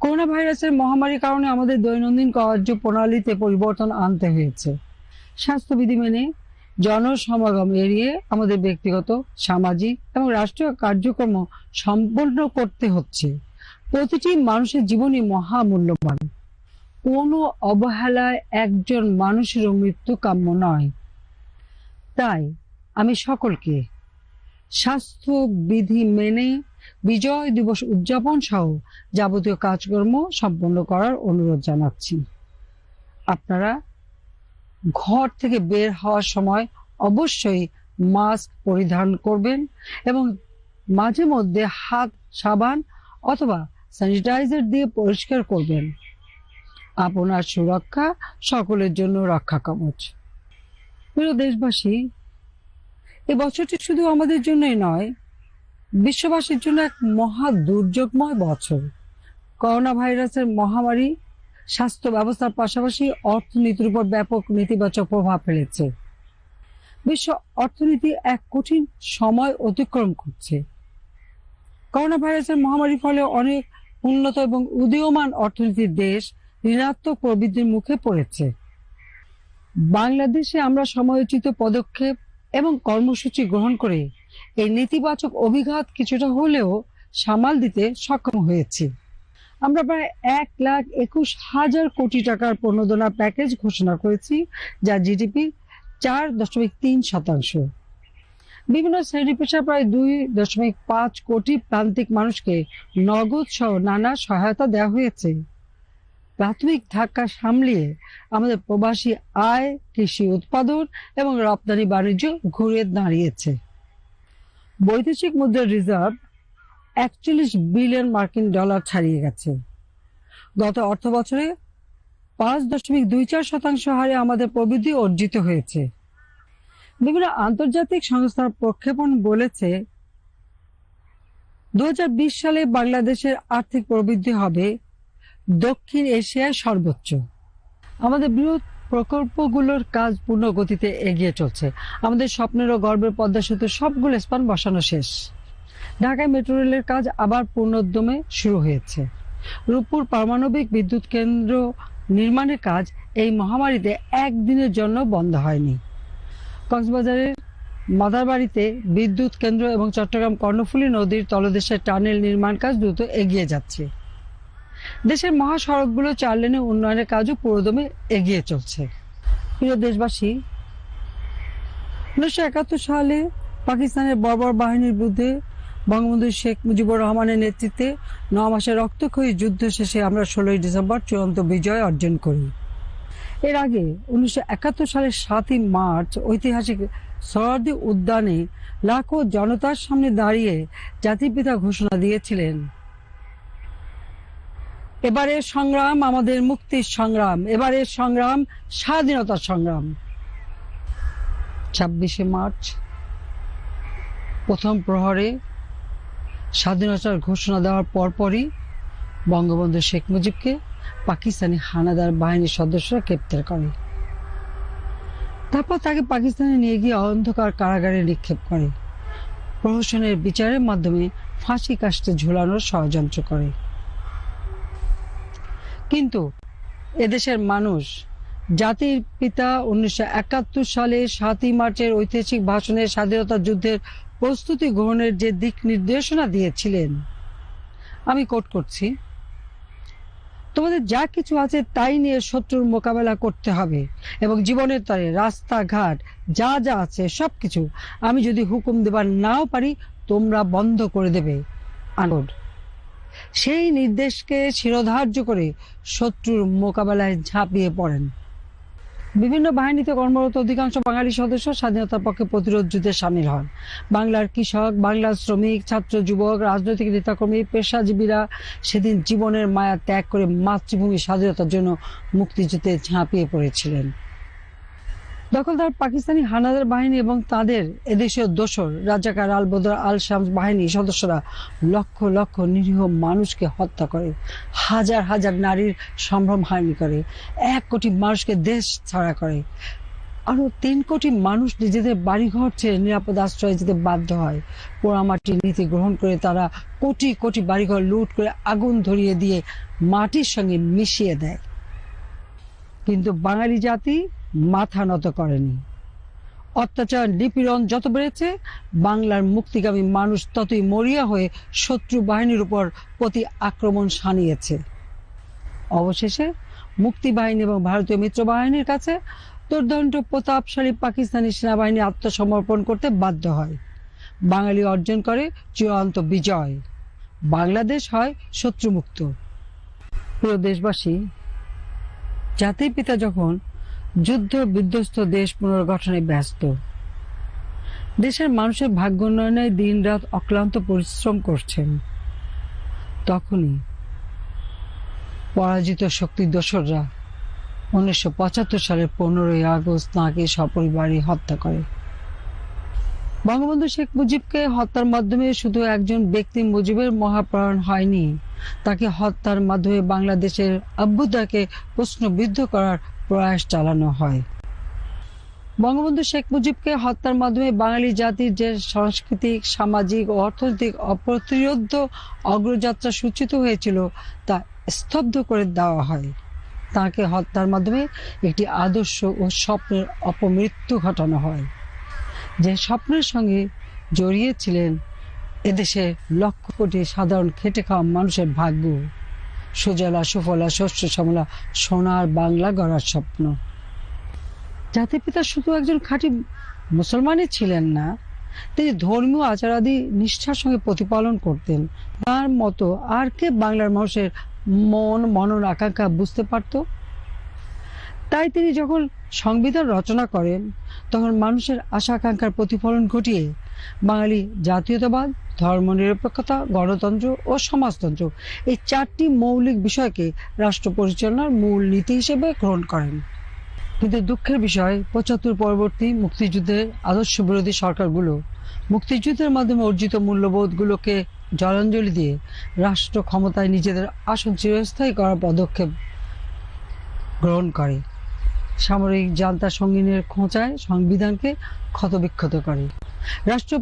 Corona ভাইরাসের মহামারীর কারণে আমাদের দৈনন্দিন কার্য প্রণালীতে পরিবর্তন আনতে হয়েছে। স্বাস্থ্যবিধি মেনে জনসমাগম এড়িয়ে আমাদের ব্যক্তিগত, সামাজিক এবং রাষ্ট্রীয় কার্যক্রম সম্পন্ন করতে হচ্ছে। প্রতিটি মানুষের জীবনই মহামূল্যবান। কোনো অবহেলায় একজন মানুষেরও মৃত্যু কাম্য নয়। তাই আমি সকলকে স্বাস্থ্য বিধি মেনে বিজয় দিবস উদযাপন সহ যাবতীয় কাজকর্ম সম্পন্ন করার অনুরোধ জানাচ্ছি। আপনারা ঘর থেকে বের হওয়ার সময় অবশ্যই মাস্ক পরিধান করবেন এবং মাঝে মধ্যে হাত, সাবান অথবা স্যানিটাইজার দিয়ে পরিষ্কার করবেন। আপনার সুরক্ষা সকলের জন্য রক্ষা কবচ প্রিয় দেশবাসী এই বছরটি শুধু আমাদের জন্যই নয় বিশ্ববাসীর জন্য এক মহা দুর্যোগময় বছর। করোনা ভাইরাসের মহামারী স্বাস্থ্য ব্যবস্থার পাশাপাশি অর্থনীতির উপর ব্যাপক নেতিবাচক প্রভাব ফেলেছে। বিশ্ব অর্থনীতি এক কঠিন সময় অতিক্রম করছে। করোনা ভাইরাসের মহামারীর ফলে অনেক উন্নত এবং উদীয়মান অর্থনীতির দেশ ঋণাত্মক প্রবৃদ্ধির মুখে পড়েছে। বাংলাদেশে আমরা সময়োচিত পদক্ষেপ এবং কর্মসূচি গ্রহণ করে এই নেতিবাচক অভিঘাত কিছুটা হলেও সামাল দিতে সক্ষম হয়েছি। আমরা প্রায় এক লাখ একুশ হাজার কোটি টাকার প্রণোদনা প্যাকেজ ঘোষণা করেছি, যা জিডিপি চার দশমিক তিন শতাংশ। বিভিন্ন শ্রেণি পেশা প্রায় দুই দশমিক পাঁচ কোটি প্রান্তিক মানুষকে নগদ সহ নানা সহায়তা দেওয়া হয়েছে। প্রাথমিক ধাক্কা সামলিয়ে আমাদের প্রবাসী আয়, কৃষি উৎপাদন এবং রপ্তানি বাণিজ্য ঘুরে দাঁড়িয়েছে। বৈদেশিক মুদ্রার রিজার্ভ একচল্লিশ বিলিয়ন মার্কিন ডলার ছাড়িয়ে গেছে। গত অর্থ বছরে পাঁচ দশমিক দুই চার শতাংশ হারে আমাদের প্রবৃদ্ধি অর্জিত হয়েছে। বিভিন্ন আন্তর্জাতিক সংস্থার প্রক্ষেপণ বলেছে দু হাজার বিশ সালে বাংলাদেশের আর্থিক প্রবৃদ্ধি হবে দক্ষিণ এশিয়ায় সর্বোচ্চ। আমাদের বৃহৎ প্রকল্পগুলোর কাজ পূর্ণ গতিতে এগিয়ে চলছে। আমাদের স্বপ্নের ও গর্বের পদ্মা সেতু সবগুলো স্পান বসানো শেষ। ঢাকায় মেট্রো রেলের কাজ আবার পূর্ণোদ্যমে শুরু হয়েছে। রূপপুর পারমাণবিক বিদ্যুৎ কেন্দ্র নির্মাণের কাজ এই মহামারীতে একদিনের জন্য বন্ধ হয়নি। কক্সবাজারের মাদারবাড়িতে বিদ্যুৎ কেন্দ্র এবং চট্টগ্রাম কর্ণফুলী নদীর তলদেশে টানেল নির্মাণ কাজ দ্রুত এগিয়ে যাচ্ছে। দেশের মহাসড়কগুলো চার লেনে উন্নয়নের কাজও পুরোদমে এগিয়ে চলছে। প্রিয় দেশবাসী, উনিশশো একাত্তর সালে পাকিস্তানের বর্বর বাহিনীর বিরুদ্ধে বঙ্গবন্ধু শেখ মুজিবুর রহমানের নেতৃত্বে ন মাসের রক্তক্ষয়ী যুদ্ধ শেষে আমরা ষোলোই ডিসেম্বর চূড়ান্ত বিজয় অর্জন করি। এর আগে উনিশশো একাত্তর সালের সাতই মার্চ ঐতিহাসিক সরার্দি উদ্যানে লাখো জনতার সামনে দাঁড়িয়ে জাতির পিতা ঘোষণা দিয়েছিলেন। এবারের সংগ্রাম, আমাদের মুক্তির সংগ্রাম। এবারের সংগ্রাম, স্বাধীনতার সংগ্রাম। ছাব্বিশে মার্চ, প্রথম প্রহরে স্বাধীনতার ঘোষণা দেওয়ার পরপরই বঙ্গবন্ধু শেখ মুজিবকে পাকিস্তানি হানাদার বাহিনীর সদস্যরা গ্রেপ্তার করে। তারপর তাকে পাকিস্তানে নিয়ে গিয়ে অন্ধকার কারাগারে নিক্ষেপ করে। প্রহসনের বিচারের মাধ্যমে ফাঁসি কাস্টে ঝুলানোর ষড়যন্ত্র করে। কিন্তু এদেশের মানুষ জাতির পিতা উনিশশো একাত্তর সালে সাতই মার্চের ঐতিহাসিক ভাষণে স্বাধীনতা যুদ্ধের প্রস্তুতি গ্রহণের যে দিক নির্দেশনা দিয়েছিলেন, আমি কোট করছি, তোমাদের যা কিছু আছে তাই নিয়ে শত্রুর মোকাবেলা করতে হবে এবং জীবনের তরে রাস্তাঘাট যা যা আছে সবকিছু আমি যদি হুকুম দেবার নাও পারি তোমরা বন্ধ করে দেবে। আনন্দ। সেই নির্দেশকে শিরোধার্য করে শত্রুর মোকাবেলায় ঝাঁপিয়ে পড়েন। বিভিন্ন বাহিনীতে কর্মরত অধিকাংশ বাঙালি সদস্য স্বাধীনতার পক্ষে প্রতিরোধ যুদ্ধে সামিল হন। বাংলার কৃষক, বাংলার শ্রমিক, ছাত্র, যুবক, রাজনৈতিক নেতাকর্মী, পেশাজীবীরা সেদিন জীবনের মায়া ত্যাগ করে মাতৃভূমি স্বাধীনতার জন্য মুক্তিযুদ্ধে ঝাঁপিয়ে পড়েছিলেন। দখলদার পাকিস্তানি হানাদার বাহিনী এবং তাদের এদেশীয় দোসর রাজাকার আল বদর আল শামস বাহিনী সদস্যরা লক্ষ লক্ষ নিরীহ মানুষকে হত্যা করে, হাজার হাজার নারীর সম্ভ্রম হানি করে, এক কোটি মানুষকে দেশ ছাড়া করে। আরও তিন কোটি মানুষ নিজেদের বাড়িঘর ছেড়ে নিরাপদ আশ্রয়ে যেতে বাধ্য হয়। পোড়ামাটির নীতি গ্রহণ করে তারা কোটি কোটি বাড়িঘর লুট করে আগুন ধরিয়ে দিয়ে মাটির সঙ্গে মিশিয়ে দেয়। কিন্তু বাঙালি জাতি মাথা নত করেনি। অত্যাচার, নিপীড়ন যত বেড়েছে, বাংলার মুক্তিগামী মানুষ ততই মরিয়া হয়ে শত্রু বাহিনীর উপর প্রতি আক্রমণ সানিয়েছে অবশেষে মুক্তি বাহিনী এবং ভারতীয় মিত্র বাহিনীর কাছে দুর্দণ্ড প্রতাপশালী পাকিস্তানি সেনাবাহিনী আত্মসমর্পণ করতে বাধ্য হয়। বাঙালি অর্জন করে চূড়ান্ত বিজয়। বাংলাদেশ হয় শত্রুমুক্ত। প্রিয় দেশবাসী, জাতির পিতা যখন যুদ্ধ বিধ্বস্ত দেশ পুনর্গঠনে ব্যস্ত। দেশের মানুষের ভাগ্য উন্নয়নে দিন রাত অক্লান্ত পরিশ্রম করছেন। তখনই পরাজিত শক্তি দোসররা উনিশশো পঁচাত্তর সালের পনেরোই আগস্ট তাঁকে সপরিবারে হত্যা করে। বঙ্গবন্ধু শেখ মুজিবকে হত্যার মাধ্যমে শুধু একজন ব্যক্তি মুজিবের মহাপ্রাণ হয়নি তাকে হত্যার মাধ্যমে বাংলাদেশের অভ্যুদয়কে প্রশ্নবিদ্ধ করার প্রয়াস চালানো হয়। বঙ্গবন্ধু শেখ মুজিবকে হত্যার মাধ্যমে বাঙালি জাতির যে সাংস্কৃতিক, সামাজিক ও অর্থনৈতিক অপ্রতিরোধ্য অগ্রযাত্রা সূচিত হয়েছিল, তা স্তব্ধ করে দেওয়া হয়। তাকে হত্যার মাধ্যমে একটি আদর্শ ও স্বপ্নের অপমৃত্যু ঘটানো হয়। যে স্বপ্নের সঙ্গে জড়িয়েছিলেন এদেশের লক্ষ কোটি সাধারণ খেটে খাওয়া মানুষের ভাগ্য। সুজলা, সুফলা শস্য শ্যামলা, সোনার বাংলা গড়ার স্বপ্ন। জাতির পিতা শুধু একজন খাঁটি মুসলমানই ছিলেন না, তিনি ধর্মীয় আচারাদি নিষ্ঠার সঙ্গে প্রতিপালন করতেন। তার মতো আর কে বাংলার মানুষের মন, মনন, আকাঙ্ক্ষা বুঝতে পারত? তাই তিনি যখন সংবিধান রচনা করেন, তখন মানুষের আশা আকাঙ্ক্ষার প্রতিফলন ঘটিয়ে বাঙালি জাতীয়তাবাদ ধর্মনিরপেক্ষতা, গণতন্ত্র ও সমাজতন্ত্র এই চারটি মৌলিক বিষয়কে রাষ্ট্র পরিচালনার মূল নীতি হিসেবে গ্রহণ করেন। কিন্তু দুঃখের বিষয়, পঁচাত্তর পরবর্তী মুক্তিযুদ্ধের আদর্শ বিরোধী সরকারগুলো মুক্তিযুদ্ধের মাধ্যমে অর্জিত মূল্যবোধগুলোকে জলাঞ্জলি দিয়ে রাষ্ট্র ক্ষমতায় নিজেদের আসন চিরস্থায়ী করার পদক্ষেপ গ্রহণ করে। সামরিক জান্তা সঙ্গিনের খোঁচায় সংবিধানকে ক্ষতবিক্ষত করে। রাষ্ট্র